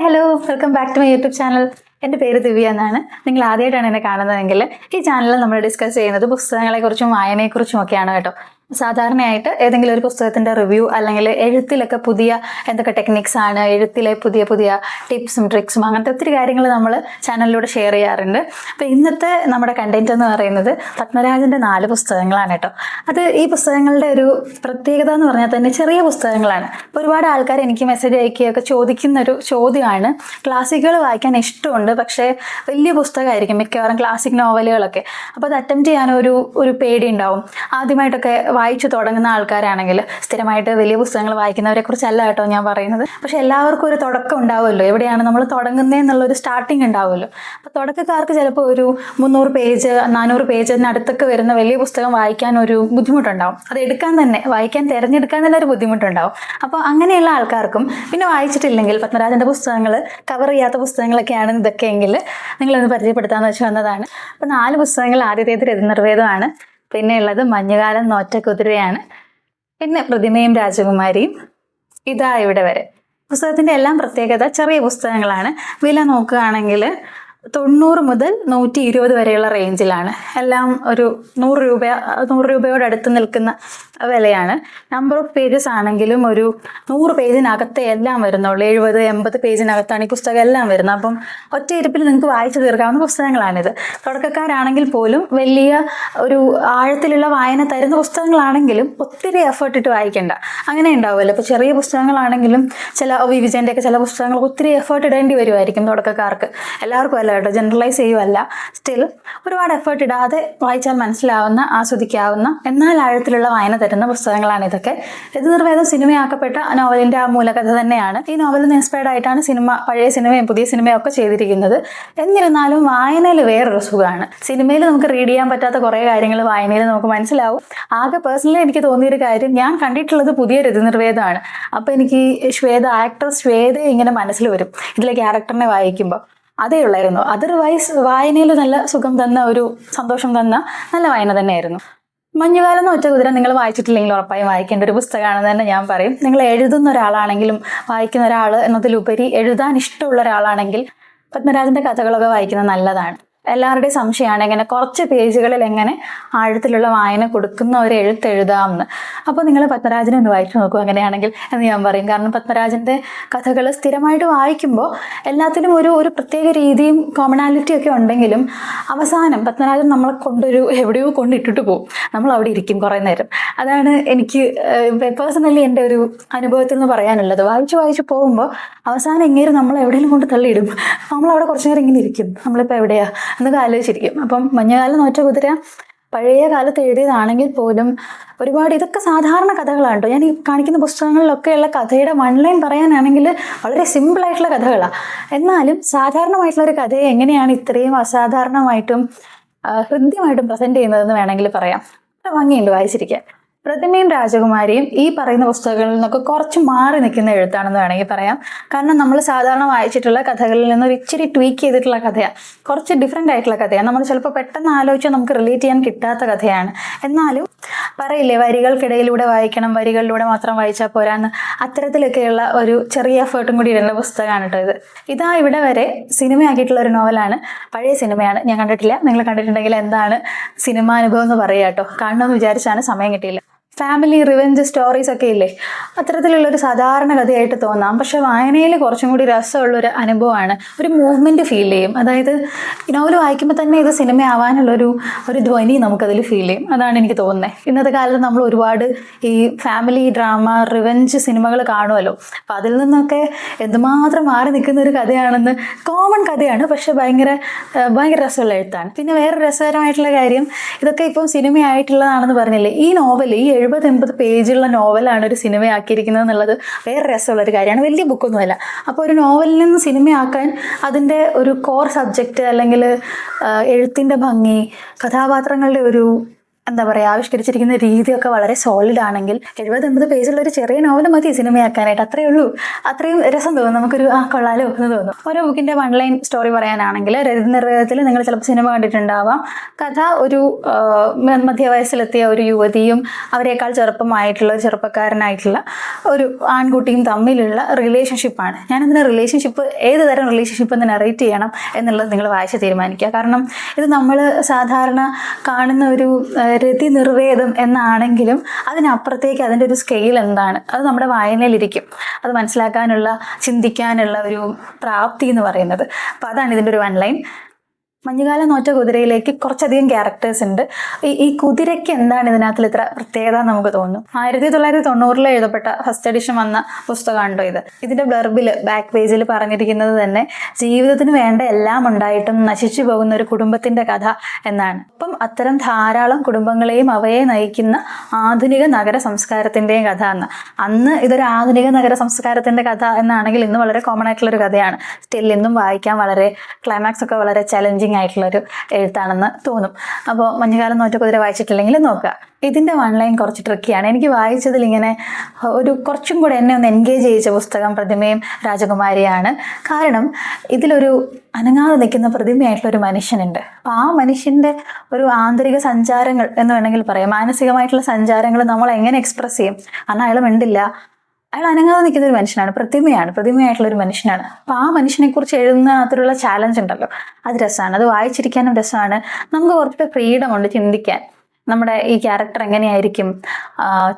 Hi hello welcome back to my YouTube channel. എന്റെ പേര് ദിവ്യ എന്നാണ്. നിങ്ങൾ ആദ്യമായിട്ടാണ് എന്നെ കാണുന്നതെങ്കിൽ ഈ ചാനലിൽ നമ്മൾ ഡിസ്കസ് ചെയ്യുന്നത് പുസ്തകങ്ങളെക്കുറിച്ചും വായനയെക്കുറിച്ചും ഒക്കെയാണ് കേട്ടോ. സാധാരണയായിട്ട് ഏതെങ്കിലും ഒരു പുസ്തകത്തിന്റെ റിവ്യൂ അല്ലെങ്കിൽ എഴുത്തിലൊക്കെ പുതിയ എന്തൊക്കെ ടെക്നിക്സ് ആണ് എഴുത്തിലെ പുതിയ പുതിയ ടിപ്സും ട്രിക്സും അങ്ങനത്തെ ഒത്തിരി കാര്യങ്ങൾ നമ്മൾ ചാനലിലൂടെ ഷെയർ ചെയ്യാറുണ്ട്. അപ്പോൾ ഇന്നത്തെ നമ്മുടെ കണ്ടന്റ് എന്ന് പറയുന്നത് പത്മരാജന്റെ നാല് പുസ്തകങ്ങളാണ് കേട്ടോ. അത് ഈ പുസ്തകങ്ങളുടെ ഒരു പ്രത്യേകത എന്ന് പറഞ്ഞാൽ തന്നെ ചെറിയ പുസ്തകങ്ങളാണ്. ഇപ്പോൾ ഒരുപാട് ആൾക്കാർ എനിക്ക് മെസ്സേജ് അയക്കുകയൊക്കെ ചോദിക്കുന്ന ഒരു ചോദ്യമാണ്. ക്ലാസിക്കുകൾ വായിക്കാൻ ഇഷ്ടമുണ്ട് പക്ഷേ വലിയ പുസ്തകമായിരിക്കും മിക്കവാറും ക്ലാസിക് നോവലുകളൊക്കെ അപ്പോൾ അത് അറ്റംപ്റ്റ് ചെയ്യാൻ ഒരു ഒരു പേടി ഉണ്ടാവും. ആദ്യമായിട്ടൊക്കെ വായിച്ചു തുടങ്ങുന്ന ആൾക്കാരാണെങ്കിൽ സ്ഥിരമായിട്ട് വലിയ പുസ്തകങ്ങൾ വായിക്കുന്നവരെ കുറിച്ചല്ല കേട്ടോ ഞാൻ പറയുന്നത്. പക്ഷെ എല്ലാവർക്കും ഒരു തുടക്കം ഉണ്ടാവുമല്ലോ. എവിടെയാണ് നമ്മൾ തുടങ്ങുന്നതെന്നുള്ളൊരു സ്റ്റാർട്ടിങ് ഉണ്ടാവുമല്ലോ. അപ്പോൾ തുടക്കക്കാർക്ക് ചിലപ്പോൾ ഒരു മുന്നൂറ് പേജ് നാനൂറ് പേജിന് അടുത്തൊക്കെ വരുന്ന വലിയ പുസ്തകം വായിക്കാൻ ഒരു ബുദ്ധിമുട്ടുണ്ടാവും. അത് എടുക്കാൻ തന്നെ വായിക്കാൻ തിരഞ്ഞെടുക്കാൻ തന്നെ ഒരു ബുദ്ധിമുട്ടുണ്ടാവും. അപ്പോൾ അങ്ങനെയുള്ള ആൾക്കാർക്കും പിന്നെ വായിച്ചിട്ടില്ലെങ്കിൽ പത്മരാജന്റെ പുസ്തകങ്ങൾ കവർ ചെയ്യാത്ത പുസ്തകങ്ങളൊക്കെയാണ് ഇതൊക്കെയെങ്കിൽ നിങ്ങളൊന്ന് പരിചയപ്പെടുത്താമെന്ന് വെച്ച് വന്നതാണ്. അപ്പോൾ നാല് പുസ്തകങ്ങൾ ആദ്യത്തേത് രതിനിർവേദമാണ് പിന്നെ ഉള്ളത് മഞ്ഞുകാലം നോറ്റ കുതിരയാണ് പിന്നെ പ്രതിമയും രാജകുമാരിയും. ഇതാ ഇവിടെ വരെ. പുസ്തകത്തിന്റെ എല്ലാം പ്രത്യേകത ചെറിയ പുസ്തകങ്ങളാണ്. വില നോക്കുകയാണെങ്കിൽ തൊണ്ണൂറ് മുതൽ നൂറ്റി ഇരുപത് വരെയുള്ള റേഞ്ചിലാണ്. എല്ലാം ഒരു നൂറ് രൂപ നൂറ് രൂപയോട് അടുത്ത് നിൽക്കുന്ന വിലയാണ്. നമ്പർ ഓഫ് പേജസ് ആണെങ്കിലും ഒരു നൂറ് പേജിനകത്തെ എല്ലാം വരുന്നുള്ളൂ. എഴുപത് എൺപത് പേജിനകത്താണ് ഈ പുസ്തകം എല്ലാം വരുന്നത്. അപ്പം ഒറ്റ ഇരിപ്പിൽ നിങ്ങൾക്ക് വായിച്ചു തീർക്കാവുന്ന പുസ്തകങ്ങളാണിത്. തുടക്കക്കാരാണെങ്കിൽ പോലും വലിയ ഒരു ആഴത്തിലുള്ള വായന തരുന്ന പുസ്തകങ്ങളാണെങ്കിലും ഒത്തിരി എഫേർട്ട് ഇട്ട് വായിക്കേണ്ട. അങ്ങനെ ഉണ്ടാവുമല്ലോ. ഇപ്പോൾ ചെറിയ പുസ്തകങ്ങളാണെങ്കിലും ചില വി വിജയന്റെയൊക്കെ ചില പുസ്തകങ്ങൾ ഒത്തിരി എഫേർട്ട് ഇടേണ്ടി വരുമായിരിക്കും തുടക്കക്കാർക്ക്. എല്ലാവർക്കും അല്ല കേട്ടോ. ജനറലൈസ് ചെയ്യുമല്ല സ്റ്റിൽ ഒരുപാട് എഫേർട്ട് ഇടാതെ വായിച്ചാൽ മനസ്സിലാവുന്ന ആസ്വദിക്കാവുന്ന എന്നാൽ ആഴത്തിലുള്ള വായന തരുന്ന പുസ്തകങ്ങളാണ് ഇതൊക്കെ. ഇത് നിർവേദം സിനിമയാക്കപ്പെട്ട നോവലിന്റെ ആ മൂലകഥ തന്നെയാണ്. ഈ നോവലിൽ നിന്ന് ഇൻസ്പയർഡ് ആയിട്ടാണ് സിനിമ പഴയ സിനിമയും പുതിയ സിനിമയും ഒക്കെ ചെയ്തിരിക്കുന്നത്. എന്നിരുന്നാലും വായനയിൽ വേറൊരു സുഖമാണ്. സിനിമയിൽ നമുക്ക് റീഡ് ചെയ്യാൻ പറ്റാത്ത കുറേ കാര്യങ്ങൾ വായനയിൽ നമുക്ക് മനസ്സിലാവും. ആകെ പേഴ്സണലി എനിക്ക് തോന്നിയൊരു കാര്യം ഞാൻ കണ്ടിട്ടുള്ളത് പുതിയ രതിനിർവേദമാണ് അപ്പോൾ എനിക്ക് ശ്വേത ആക്ടർ ശ്വേത ഇങ്ങനെ മനസ്സിൽ വരും. ഇതിലെ ക്യാരക്ടറിനെ വായിക്കുമ്പോൾ അതേ ഉള്ളായിരുന്നു. അതർവൈസ് വായനയിൽ നല്ല സുഖം തന്ന ഒരു സന്തോഷം തന്ന നല്ല വായന തന്നെയായിരുന്നു. മഞ്ഞുകാലം എന്ന് ഒറ്റ കുതിര നിങ്ങൾ വായിച്ചിട്ടില്ലെങ്കിൽ ഉറപ്പായും വായിക്കേണ്ട ഒരു പുസ്തകമാണെന്ന് തന്നെ ഞാൻ പറയും. നിങ്ങൾ എഴുതുന്ന ഒരാളാണെങ്കിലും വായിക്കുന്ന ഒരാൾ എന്നതിലുപരി എഴുതാൻ ഇഷ്ടമുള്ള ഒരാളാണെങ്കിൽ പത്മരാജന്റെ കഥകളൊക്കെ വായിക്കുന്നത് നല്ലതാണ്. എല്ലാവരുടെയും സംശയമാണ് എങ്ങനെ കുറച്ച് പേജുകളിൽ എങ്ങനെ ആഴത്തിലുള്ള വായന കൊടുക്കുന്ന ഒരു എഴുത്ത് എഴുതാമെന്ന്. അപ്പോൾ നിങ്ങൾ പത്മരാജനെ ഒന്ന് വായിച്ചു നോക്കൂ അങ്ങനെയാണെങ്കിൽ എന്ന് ഞാൻ പറയും. കാരണം പത്മരാജന്റെ കഥകൾ സ്ഥിരമായിട്ട് വായിക്കുമ്പോൾ എല്ലാത്തിനും ഒരു ഒരു പ്രത്യേക രീതിയും കോമണാലിറ്റി ഒക്കെ ഉണ്ടെങ്കിലും അവസാനം പത്മരാജൻ നമ്മളെ കൊണ്ടൊരു എവിടെയോ കൊണ്ടിട്ടിട്ട് പോകും. നമ്മൾ അവിടെ ഇരിക്കും കുറേ നേരം. അതാണ് എനിക്ക് പേഴ്സണലി എന്റെ ഒരു അനുഭവത്തിൽ നിന്ന് പറയാനുള്ളത്. വായിച്ച് വായിച്ച് പോകുമ്പോൾ അവസാനം എങ്ങനെയും നമ്മൾ എവിടെയെങ്കിലും കൊണ്ട് തള്ളിയിടും. നമ്മൾ അവിടെ കുറച്ച് നേരം ഇങ്ങനെ ഇരിക്കും. നമ്മളിപ്പോൾ എവിടെയാ? എന്നൊക്കെ ആലോചിച്ചിരിക്കും. അപ്പം മഞ്ഞകാലം നോറ്റ കുതിര പഴയ കാലത്ത് എഴുതിയതാണെങ്കിൽ പോലും ഒരുപാട് ഇതൊക്കെ സാധാരണ കഥകളാണ് കേട്ടോ. ഞാൻ ഈ കാണിക്കുന്ന പുസ്തകങ്ങളിലൊക്കെയുള്ള കഥയുടെ വൺലൈൻ പറയാനാണെങ്കിൽ വളരെ സിമ്പിളായിട്ടുള്ള കഥകളാണ് എന്നാലും സാധാരണമായിട്ടുള്ള ഒരു കഥയെ എങ്ങനെയാണ് ഇത്രയും അസാധാരണമായിട്ടും ഹൃദ്യമായിട്ടും പ്രസന്റ് ചെയ്യുന്നതെന്ന് വേണമെങ്കിൽ പറയാം. ഭംഗിയുണ്ട് വായിച്ചിരിക്കാൻ. പ്രതിമയും രാജകുമാരിയും ഈ പറയുന്ന പുസ്തകങ്ങളിൽ നിന്നൊക്കെ കുറച്ച് മാറി നിൽക്കുന്ന എഴുത്താണെന്ന് വേണമെങ്കിൽ പറയാം. കാരണം നമ്മൾ സാധാരണ വായിച്ചിട്ടുള്ള കഥകളിൽ നിന്ന് ഒരു ഇച്ചിരി ട്വീക്ക് ചെയ്തിട്ടുള്ള കഥയാണ് കുറച്ച് ഡിഫറെന്റ് ആയിട്ടുള്ള കഥയാണ് നമ്മൾ ചിലപ്പോൾ പെട്ടെന്ന് ആലോചിച്ച് നമുക്ക് റിലേറ്റ് ചെയ്യാൻ കിട്ടാത്ത കഥയാണ്. എന്നാലും പറയില്ലേ വരികൾക്കിടയിലൂടെ വായിക്കണം വരികളിലൂടെ മാത്രം വായിച്ചാൽ പോരാന്ന് അത്തരത്തിലൊക്കെയുള്ള ഒരു ചെറിയ എഫേർട്ടും കൂടി ഇടുന്ന പുസ്തകമാണ് കേട്ടോ ഇത്. ഇതാ ഇവിടെ വരെ സിനിമയാക്കിയിട്ടുള്ള ഒരു നോവലാണ് പഴയ സിനിമയാണ്. ഞാൻ കണ്ടിട്ടില്ല. നിങ്ങൾ കണ്ടിട്ടുണ്ടെങ്കിൽ എന്താണ് സിനിമാനുഭവം എന്ന് പറയുക കേട്ടോ കാണണമെന്ന് വിചാരിച്ചാണ് സമയം കിട്ടിയില്ല. ഫാമിലി റിവെഞ്ച് സ്റ്റോറീസ് ഒക്കെ ഇല്ലേ? അത്തരത്തിലുള്ള ഒരു സാധാരണ കഥയായിട്ട് തോന്നാം. പക്ഷെ വായനയിൽ കുറച്ചും കൂടി രസമുള്ളൊരു അനുഭവമാണ്. ഒരു മൂവ്മെന്റ് ഫീൽ ചെയ്യും. അതായത് നോവൽ വായിക്കുമ്പോൾ തന്നെ ഇത് സിനിമയാവാനുള്ളൊരു ഒരു ധ്വനി നമുക്കതിൽ ഫീൽ ചെയ്യും. അതാണ് എനിക്ക് തോന്നുന്നത് ഇന്നത്തെ കാലത്ത് നമ്മൾ ഒരുപാട് ഈ ഫാമിലി ഡ്രാമ റിവെഞ്ച് സിനിമകൾ കാണുമല്ലോ അപ്പം അതിൽ നിന്നൊക്കെ എന്തുമാത്രം മാറി നിൽക്കുന്ന ഒരു കഥയാണെന്ന് കോമൺ കഥയാണ്. പക്ഷെ ഭയങ്കര ഭയങ്കര രസമുള്ള എഴുത്താണ്. പിന്നെ വേറെ രസകരമായിട്ടുള്ള കാര്യം ഇതൊക്കെ ഇപ്പം സിനിമയായിട്ടുള്ളതാണെന്ന് പറഞ്ഞില്ലേ? ഈ നോവൽ ഈ എൺപത് പേജുള്ള നോവലാണ് ഒരു സിനിമയാക്കിയിരിക്കുന്നത് എന്നുള്ളത് വേറെ രസമുള്ള ഒരു കാര്യമാണ്. വലിയ ബുക്കൊന്നുമല്ല. അപ്പോൾ ഒരു നോവലിൽ നിന്ന് സിനിമയാക്കാൻ അതിന്റെ ഒരു കോർ സബ്ജക്റ്റ് അല്ലെങ്കിൽ എഴുത്തിന്റെ ഭംഗി കഥാപാത്രങ്ങളുടെ ഒരു എന്താ പറയുക ആവിഷ്കരിച്ചിരിക്കുന്ന രീതിയൊക്കെ വളരെ സോളിഡ് ആണെങ്കിൽ എഴുപത് എൺപത് പേജുള്ള ഒരു ചെറിയ നോവൽ മതി സിനിമയാക്കാനായിട്ട് അത്രയേ ഉള്ളൂ. അത്രയും രസം തോന്നും. നമുക്കൊരു ആ കൊള്ളാലോ എന്ന് തോന്നും. ഓരോ ബുക്കിന്റെ വൺ ലൈൻ സ്റ്റോറി പറയാനാണെങ്കിൽ രചനത്തിൽ നിങ്ങൾ ചിലപ്പോൾ സിനിമ കണ്ടിട്ടുണ്ടാവാം. കഥ ഒരു മധ്യവയസ്സിലെത്തിയ ഒരു യുവതിയും അവരെക്കാൾ ചെറുപ്പമായിട്ടുള്ള ഒരു ചെറുപ്പക്കാരനായിട്ടുള്ള ഒരു ആൺകുട്ടിയും തമ്മിലുള്ള റിലേഷൻഷിപ്പാണ് ഞാനതിന് റിലേഷൻഷിപ്പ് ഏത് തരം റിലേഷൻഷിപ്പ് എന്ന് നറേറ്റ് ചെയ്യണം എന്നുള്ളത് നിങ്ങൾ വായിച്ച് തീരുമാനിക്കുക. കാരണം ഇത് നമ്മൾ സാധാരണ കാണുന്ന ഒരു രതി നിർവേദം എന്നാണെങ്കിലും അതിനപ്പുറത്തേക്ക് അതിന്റെ ഒരു സ്കെയിൽ എന്താണ്? അത് നമ്മുടെ വായനയിലിരിക്കും. അത് മനസ്സിലാക്കാനുള്ള ചിന്തിക്കാനുള്ള ഒരു പ്രാപ്തി എന്ന് പറയുന്നത്. അപ്പോൾ അതാണ് ഇതിന്റെ ഒരു വൺ ലൈൻ മഞ്ഞുകാല നോറ്റ കുതിരയിലേക്ക് കുറച്ചധികം ക്യാരക്ടേഴ്സ് ഉണ്ട്. ഈ ഈ കുതിരയ്ക്ക് എന്താണ് ഇതിനകത്തിൽ ഇത്ര പ്രത്യേകത നമുക്ക് തോന്നുന്നു? ആയിരത്തി തൊള്ളായിരത്തി തൊണ്ണൂറിൽ എഴുതപ്പെട്ട ഫസ്റ്റ് എഡിഷൻ വന്ന പുസ്തകമാണോ ഇത്. ഇതിന്റെ ബ്ലർബിൽ ബാക്ക് പേജിൽ പറഞ്ഞിരിക്കുന്നത് തന്നെ ജീവിതത്തിന് വേണ്ട എല്ലാം ഉണ്ടായിട്ടും നശിച്ചു പോകുന്ന ഒരു കുടുംബത്തിന്റെ കഥ എന്നാണ്. അപ്പം അത്തരം ധാരാളം കുടുംബങ്ങളെയും അവയെ നയിക്കുന്ന ആധുനിക നഗര സംസ്കാരത്തിന്റെയും കഥ എന്ന്. അന്ന് ഇതൊരു ആധുനിക നഗര സംസ്കാരത്തിന്റെ കഥ എന്നാണെങ്കിൽ ഇന്ന് വളരെ കോമൺ ആയിട്ടുള്ള ഒരു കഥയാണ്. സ്റ്റിൽ ഇന്നും വായിക്കാൻ വളരെ ക്ലൈമാക്സ് ഒക്കെ വളരെ ചലഞ്ചിങ് ആയിട്ടുള്ള ഒരു എഴുത്താണെന്ന് തോന്നും. അപ്പോൾ മഞ്ഞുകാലം നോറ്റ കുതിര വായിച്ചിട്ടില്ലെങ്കിൽ നോക്കുക. ഇതിന്റെ വൺ ലൈൻ കുറച്ച് ട്രിക്കിയാണ് എനിക്ക് വായിച്ചതിൽ ഇങ്ങനെ ഒരു കുറച്ചും കൂടെ എന്നെ ഒന്ന് എൻഗേജ് ചെയ്യിച്ച പുസ്തകം പ്രതിമയും രാജകുമാരിയാണ്. കാരണം ഇതിലൊരു അനങ്ങാതെ നിൽക്കുന്ന പ്രതിമയായിട്ടുള്ള ഒരു മനുഷ്യനുണ്ട്. അപ്പോൾ ആ മനുഷ്യന്റെ ഒരു ആന്തരിക സഞ്ചാരങ്ങൾ എന്ന് വേണമെങ്കിൽ പറയാം. മാനസികമായിട്ടുള്ള സഞ്ചാരങ്ങൾ നമ്മൾ എങ്ങനെ എക്സ്പ്രസ് ചെയ്യും? കാരണം അയാൾ മിണ്ടില്ല. അയാൾ അനങ്ങാതെ നിൽക്കുന്ന ഒരു മനുഷ്യനാണ് പ്രതിമയാണ് പ്രതിമയായിട്ടുള്ള ഒരു മനുഷ്യനാണ്. അപ്പോൾ ആ മനുഷ്യനെ കുറിച്ച് എഴുതുന്നതിനകത്തുള്ള ചാലഞ്ച് ഉണ്ടല്ലോ. അത് രസമാണ് അത് വായിച്ചിരിക്കാനും രസമാണ്. നമുക്ക് കുറച്ചുകൂടെ ഫ്രീഡം ഉണ്ട് ചിന്തിക്കാൻ. നമ്മുടെ ഈ ക്യാരക്ടർ എങ്ങനെയായിരിക്കും?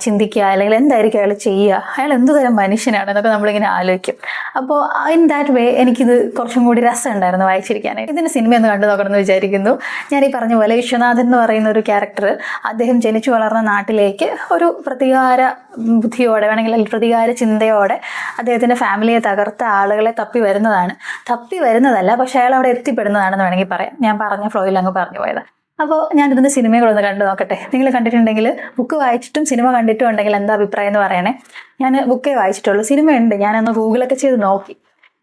ചിന്തിക്കുക അല്ലെങ്കിൽ എന്തായിരിക്കും അയാൾ ചെയ്യുക? അയാൾ എന്തുതരം മനുഷ്യനാണ് എന്നൊക്കെ നമ്മളിങ്ങനെ ആലോചിക്കും. അപ്പോൾ ഇൻ ദാറ്റ് വേ എനിക്കിത് കുറച്ചും കൂടി രസമുണ്ടായിരുന്നു വായിച്ചിരിക്കാനായിട്ട്. ഇതിന് സിനിമ ഒന്ന് കണ്ടു നോക്കണം എന്ന് വിചാരിക്കുന്നു. ഞാൻ ഈ പറഞ്ഞ പോലെ വിശ്വനാഥൻ എന്ന് പറയുന്ന ഒരു ക്യാരക്ടർ അദ്ദേഹം ജനിച്ചു വളർന്ന നാട്ടിലേക്ക് ഒരു പ്രതികാര ബുദ്ധിയോടെ വേണമെങ്കിൽ അല്ലെങ്കിൽ പ്രതികാര ചിന്തയോടെ അദ്ദേഹത്തിന്റെ ഫാമിലിയെ തകർത്ത ആളുകളെ തപ്പി വരുന്നതാണ്. തപ്പി വരുന്നതല്ല പക്ഷേ അയാൾ അവിടെ എത്തിപ്പെടുന്നതാണെന്ന് വേണമെങ്കിൽ പറയാം. ഞാൻ പറഞ്ഞ ഫ്ലോയിൽ അങ്ങ് പറഞ്ഞു പോയത്. അപ്പോൾ ഇതിന്റെ സിനിമകളൊന്ന് കണ്ടു നോക്കട്ടെ. നിങ്ങൾ കണ്ടിട്ടുണ്ടെങ്കിൽ ബുക്ക് വായിച്ചിട്ടും സിനിമ കണ്ടിട്ടും ഉണ്ടെങ്കിൽ എന്താ അഭിപ്രായം എന്ന് പറയണേ. ഞാൻ ബുക്കേ വായിച്ചിട്ടുള്ളൂ. സിനിമയുണ്ട്. ഞാനൊന്ന് ഗൂഗിളൊക്കെ ചെയ്ത് നോക്കി.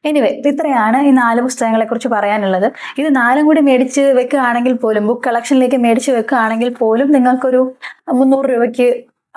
എനിവേ ഇത്രയാണ് ഈ നാല് പുസ്തകങ്ങളെക്കുറിച്ച് പറയാനുള്ളത്. ഇത് നാലും കൂടി മേടിച്ച് വെക്കുകയാണെങ്കിൽ പോലും ബുക്ക് കളക്ഷനിലേക്ക് മേടിച്ച് വെക്കുകയാണെങ്കിൽ പോലും നിങ്ങൾക്കൊരു മുന്നൂറ് രൂപയ്ക്ക്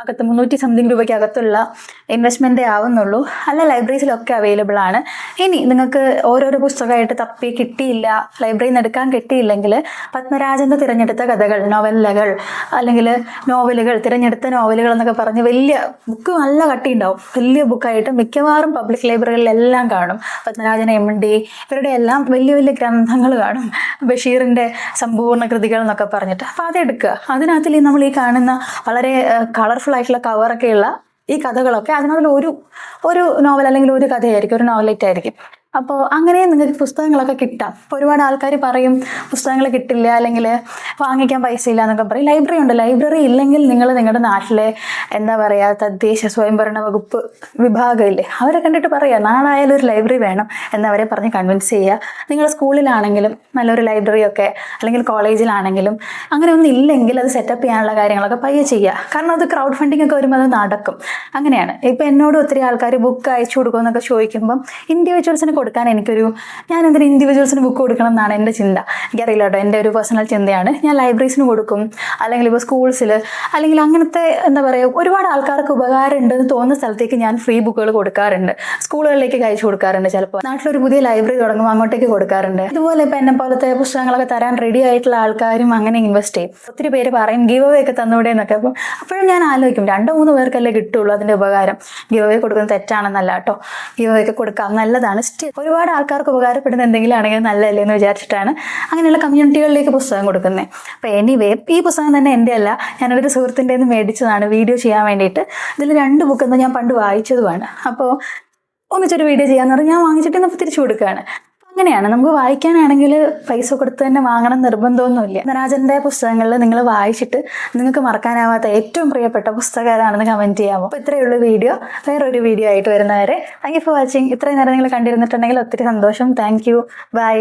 അകത്ത് മുന്നൂറ്റി സംതിങ് രൂപയ്ക്ക് അകത്തുള്ള ഇൻവെസ്റ്റ്മെന്റേ ആവുന്നുള്ളൂ. അല്ല ലൈബ്രറീസിലൊക്കെ അവൈലബിൾ ആണ്. ഇനി നിങ്ങൾക്ക് ഓരോരോ പുസ്തകമായിട്ട് തപ്പി കിട്ടിയില്ല ലൈബ്രറിയിൽ നിന്ന് എടുക്കാൻ കിട്ടിയില്ലെങ്കിൽ പത്മരാജന്റെ തിരഞ്ഞെടുത്ത കഥകൾ നോവലുകൾ അല്ലെങ്കിൽ നോവലുകൾ തിരഞ്ഞെടുത്ത നോവലുകൾ എന്നൊക്കെ പറഞ്ഞ് വലിയ ബുക്ക് നല്ല കട്ടിയുണ്ടാവും. വലിയ ബുക്കായിട്ട് മിക്കവാറും പബ്ലിക് ലൈബ്രറികളിലെല്ലാം കാണും. പത്മരാജൻ എം ഡി ഇവരുടെ എല്ലാം വലിയ വലിയ ഗ്രന്ഥങ്ങൾ കാണും. ബഷീറിന്റെ സമ്പൂർണ കൃതികൾ എന്നൊക്കെ പറഞ്ഞിട്ട്. അപ്പോൾ അതെടുക്കുക. അതിനകത്തിൽ നമ്മൾ ഈ കാണുന്ന വളരെ കളർഫുൾ ആയിട്ടുള്ള കവറൊക്കെയുള്ള ഈ കഥകളൊക്കെ അതിനകത്തിൽ ഒരു ഒരു നോവൽ അല്ലെങ്കിൽ ഒരു കഥയായിരിക്കും ഒരു നോവലേറ്റ് ആയിരിക്കും. അപ്പോൾ അങ്ങനെ നിങ്ങൾക്ക് പുസ്തകങ്ങളൊക്കെ കിട്ടാം. ഇപ്പോൾ ഒരുപാട് ആൾക്കാർ പറയും പുസ്തകങ്ങൾ കിട്ടില്ല അല്ലെങ്കിൽ വാങ്ങിക്കാൻ പൈസ ഇല്ല എന്നൊക്കെ പറയും. ലൈബ്രറി ഉണ്ട്. ലൈബ്രറി ഇല്ലെങ്കിൽ നിങ്ങൾ നിങ്ങളുടെ നാട്ടിലെ എന്താ പറയുക തദ്ദേശ സ്വയംഭരണ വകുപ്പ് വിഭാഗമില്ലേ അവരെ കണ്ടിട്ട് പറയുക നാളായാലും ഒരു ലൈബ്രറി വേണം എന്നവരെ പറഞ്ഞ് കൺവിൻസ് ചെയ്യുക. നിങ്ങൾ സ്കൂളിലാണെങ്കിലും നല്ലൊരു ലൈബ്രറി ഒക്കെ അല്ലെങ്കിൽ കോളേജിലാണെങ്കിലും അങ്ങനെ ഒന്നും ഇല്ലെങ്കിൽ അത് സെറ്റപ്പ് ചെയ്യാനുള്ള കാര്യങ്ങളൊക്കെ പയ്യെ ചെയ്യുക. കാരണം അത് ക്രൗഡ് ഫണ്ടിങ് ഒക്കെ വരുമ്പോൾ അത് നടക്കും. അങ്ങനെയാണ്. ഇപ്പം എന്നോട് ഒത്തിരി ആൾക്കാർ ബുക്ക് അയച്ചു കൊടുക്കുമെന്നൊക്കെ ചോദിക്കുമ്പം ഇൻഡിവിജ്വൽസിന് കൊടുക്കാൻ എനിക്കൊരു ഞാൻ എന്തിനാ ഇൻഡിവിജ്വൽസിന് ബുക്ക് കൊടുക്കണം എന്നാണ് എന്റെ ചിന്ത. എനിക്കറിയില്ല കേട്ടോ എന്റെ ഒരു പേഴ്സണൽ ചിന്തയാണ്. ഞാൻ ലൈബ്രറീസിന് കൊടുക്കും അല്ലെങ്കിൽ ഇപ്പോൾ സ്കൂൾസിൽ അല്ലെങ്കിൽ അങ്ങനത്തെ എന്താ പറയുക ഒരുപാട് ആൾക്കാർക്ക് ഉപകാരം ഉണ്ടെന്ന് തോന്നുന്ന സ്ഥലത്തേക്ക് ഞാൻ ഫ്രീ ബുക്കുകൾ കൊടുക്കാറുണ്ട്. സ്കൂളുകളിലേക്ക് അയച്ചു കൊടുക്കാറുണ്ട് ചിലപ്പോൾ നാട്ടിലൊരു പുതിയ ലൈബ്രറി തുടങ്ങുമ്പോൾ അങ്ങോട്ടേക്ക് കൊടുക്കാറുണ്ട്. ഇതുപോലെ ഇപ്പം എന്നെ പോലത്തെ പുസ്തകങ്ങളൊക്കെ തരാൻ റെഡി ആയിട്ടുള്ള ആൾക്കാരും അങ്ങനെ ഇൻവെസ്റ്റ് ചെയ്യും. ഒത്തിരി പേര് പറയും ഗീവ് അവേ ഒക്കെ തന്നൂടെ എന്നൊക്കെ. അപ്പോൾ അപ്പോഴും ഞാൻ ആലോചിക്കും രണ്ടോ മൂന്ന് പേർക്കല്ലേ കിട്ടുള്ളൂ അതിന്റെ ഉപകാരം. ഗീവ് അവേ കൊടുക്കുന്നത് തെറ്റാണെന്നല്ല കേട്ടോ. ഗീവ് അവേ ഒക്കെ കൊടുക്കാം നല്ലതാണ്. സ്റ്റിൽ ഒരുപാട് ആൾക്കാർക്ക് ഉപകാരപ്പെടുന്ന എന്തെങ്കിലും ആണെങ്കിൽ നല്ലതല്ലേ എന്ന് വിചാരിച്ചിട്ടാണ് അങ്ങനെയുള്ള കമ്മ്യൂണിറ്റികളിലേക്ക് പുസ്തകം കൊടുക്കുന്നത്. അപ്പോൾ എനിവേ ഈ പുസ്തകം തന്നെ എന്റെ അല്ല. ഞാനൊരു സുഹൃത്തിന്റെ നിന്ന് മേടിച്ചതാണ് വീഡിയോ ചെയ്യാൻ വേണ്ടിയിട്ട്. ഇതിൽ രണ്ട് ബുക്ക് ഞാൻ പണ്ട് വായിച്ചതുമാണ്. അപ്പോൾ ഒന്നിച്ചൊരു വീഡിയോ ചെയ്യാന്ന് പറഞ്ഞാൽ ഞാൻ വാങ്ങിച്ചിട്ട് തിരിച്ചു കൊടുക്കുകയാണ്. അങ്ങനെയാണ്. നമുക്ക് വായിക്കാനാണെങ്കിൽ പൈസ കൊടുത്ത് തന്നെ വാങ്ങണം നിർബന്ധമൊന്നുമില്ല. നരാജന്റെ പുസ്തകങ്ങളിൽ നിങ്ങൾ വായിച്ചിട്ട് നിങ്ങൾക്ക് മറക്കാനാവാത്ത ഏറ്റവും പ്രിയപ്പെട്ട പുസ്തകം ഏതാണെന്ന് കമന്റ് ചെയ്യാമോ? അപ്പോൾ ഇത്രയേ ഉള്ളൂ വീഡിയോ. വേറൊരു വീഡിയോ ആയിട്ട് വരുന്നവരെ താങ്ക് യു ഫോർ വാച്ചിങ് ഇത്രയും നേരം നിങ്ങൾ കണ്ടിരുന്നിട്ടുണ്ടെങ്കിൽ ഒത്തിരി സന്തോഷം. Thank you by